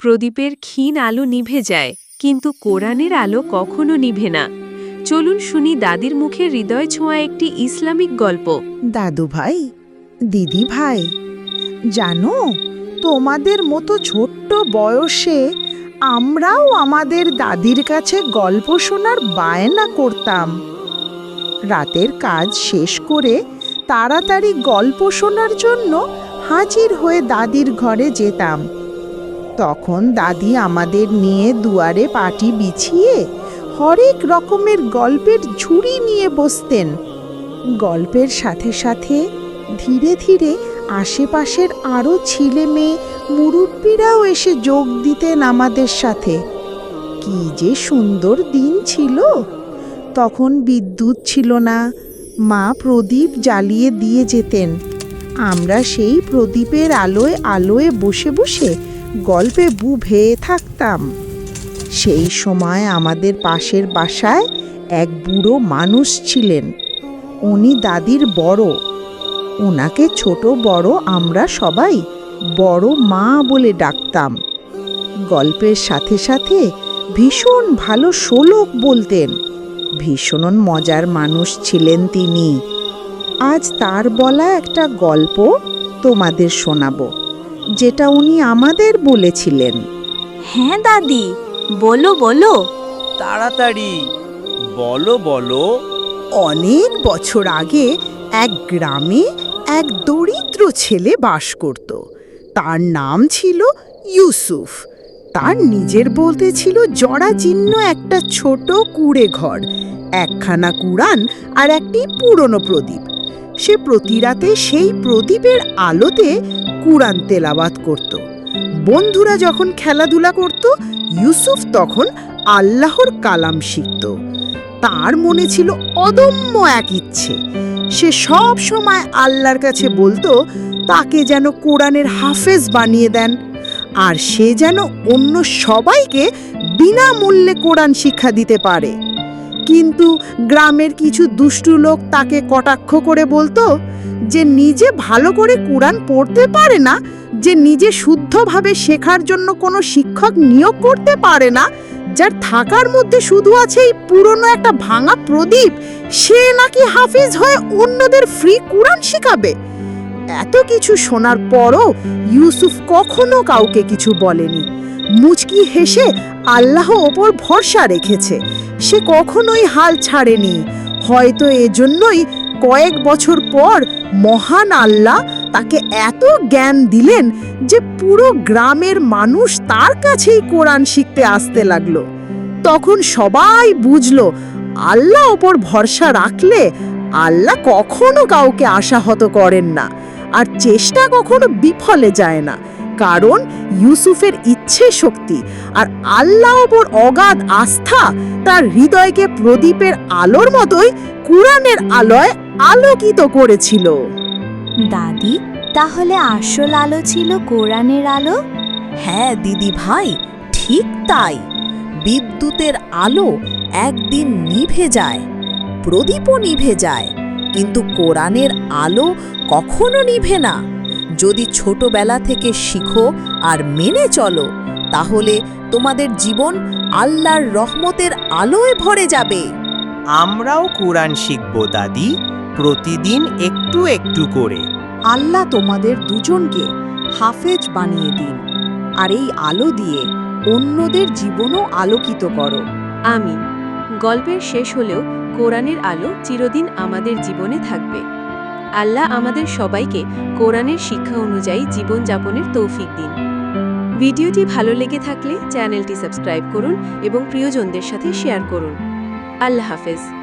প্রদীপের ক্ষীণ আলো নিভে যায়, কিন্তু কোরআনের আলো কখনো নিভে না। চলুন শুনি দাদির মুখে হৃদয় ছোঁয়া একটি ইসলামিক গল্প। দাদু ভাই, দিদি ভাই, জানো, তোমাদের মতো ছোট্ট বয়সে আমরাও আমাদের দাদির কাছে গল্প শোনার বায়না করতাম। রাতের কাজ শেষ করে তাড়াতাড়ি গল্প শোনার জন্য হাজির হয়ে দাদির ঘরে যেতাম। তখন দাদি আমাদের নিয়ে দুয়ারে পাটি বিছিয়ে হরেক রকমের গল্পের ঝুড়ি নিয়ে বসতেন। গল্পের সাথে সাথে ধীরে ধীরে আশেপাশের আরও ছেলে মেয়ে, মুরব্বীরাও এসে যোগ দিতেন আমাদের সাথে। কি যে সুন্দর দিন ছিল। তখন বিদ্যুৎ ছিল না, মা প্রদীপ জ্বালিয়ে দিয়ে যেতেন। আমরা সেই প্রদীপের আলোয় আলোয় বসে বসে গল্পে বুভেয়ে থাকতাম। সেই সময় আমাদের পাশের বাসায় এক বুড়ো মানুষ ছিলেন। উনি দাদির বড়। ওনাকে ছোট বড় আমরা সবাই বড় মা বলে ডাকতাম। গল্পের সাথে সাথে ভীষণ ভালো শোলক বলতেন। ভীষণ মজার মানুষ ছিলেন তিনি। আজ তার বলা একটা গল্প তোমাদের শোনাবো। যেটা উনি আমাদের বলেছিলেন। হ্যাঁ দাদি। বলো বলো। তাড়াতাড়ি। বলো বলো। অনেক বছর আগে এক গ্রামে এক দরিদ্র ছেলে বাস করত। তার নাম ছিল ইউসুফ। তার নিজের বলতে ছিল জরাজীর্ণ একটা ছোট কুড়ে ঘর একখানা কুড়ান আর একটি পুরনো প্রদীপ। সে প্রতি রাতে সেই প্রদীপের আলোতে কুরআন তেলাওয়াত করত। বন্ধুরা যখন খেলাধুলা করত, ইউসুফ তখন আল্লাহর কালাম শিখত। তার মনে ছিল অদম্য এক ইচ্ছে। সে সব সময় আল্লাহর কাছে বলতো, তাকে যেন কোরআনের হাফেজ বানিয়ে দেন। আর সে যেন অন্য সবাইকে বিনামূল্যে কোরআন শিক্ষা দিতে পারে। কিন্তু গ্রামের কিছু দুষ্টু লোক তাকে কটাক্ষ করে বলতো যে নিজে ভালো করে কোরআন পড়তে পারে না, যে নিজে শুদ্ধভাবে শেখার জন্য কোনো শিক্ষক নিয়োগ করতে পারে না, যার থাকার মধ্যে শুধু আছে এই পুরনো একটা ভাঙা প্রদীপ, সে নাকি হাফিজ হয়ে অন্যদের ফ্রি কোরআন শেখাবে। এত কিছু শোনার পরও ইউসুফ কখনো কাউকে কিছু বলেনি। মুচকি হেসে আল্লাহ ওপর ভরসা রেখেছে। সে কখনোই হাল ছাড়েনি। হয়তো এজন্যই কয়েক বছর পর মহান আল্লাহ তাকে এত জ্ঞান দিলেন যে পুরো গ্রামের মানুষ তার কাছেই কোরআন শিখতে আসতে লাগল। তখন সবাই বুঝলো, আল্লাহ ওপর ভরসা রাখলে আল্লাহ কখনো কাউকে আশাহত করেন না, আর চেষ্টা কখনো বিফলে যায় না। কারণ ইউসুফের ইচ্ছে শক্তি আর আল্লাহ ওপর অগাধ আস্থা তার হৃদয়কে প্রদীপের আলোর মতোই কোরআনের আলোয় আলোকিত করেছিল। দাদি, তাহলে আসল আলো ছিল কোরআনের আলো? হ্যাঁ দিদি ভাই, ঠিক তাই। বিদ্যুতের আলো একদিন নিভে যায়, প্রদীপও নিভে যায়, কিন্তু কোরআনের আলো কখনো নিভে না। যদি ছোটবেলা থেকে শিখো আর মেনে চলো তাহলে তোমাদের জীবন আল্লাহর রহমতের আলোয় ভরে যাবে। আমরাও কোরআন শিখব দাদি প্রতিদিন একটু একটু করে। আল্লাহ তোমাদের দুজনকে হাফেজ বানিয়ে দিন আর এই আলো দিয়ে অন্যদের জীবনও আলোকিত করো। আমিন। গল্পের শেষ হলেও কোরআনের আলো চিরদিন আমাদের জীবনে থাকবে। আল্লাহ আমাদের সবাইকে কোরআনের শিক্ষা অনুযায়ী জীবনযাপনের তৌফিক দিন। ভিডিওটি ভালো লেগে থাকলে চ্যানেলটি সাবস্ক্রাইব করুন এবং প্রিয়জনদের সাথে শেয়ার করুন। আল্লাহ হাফেজ।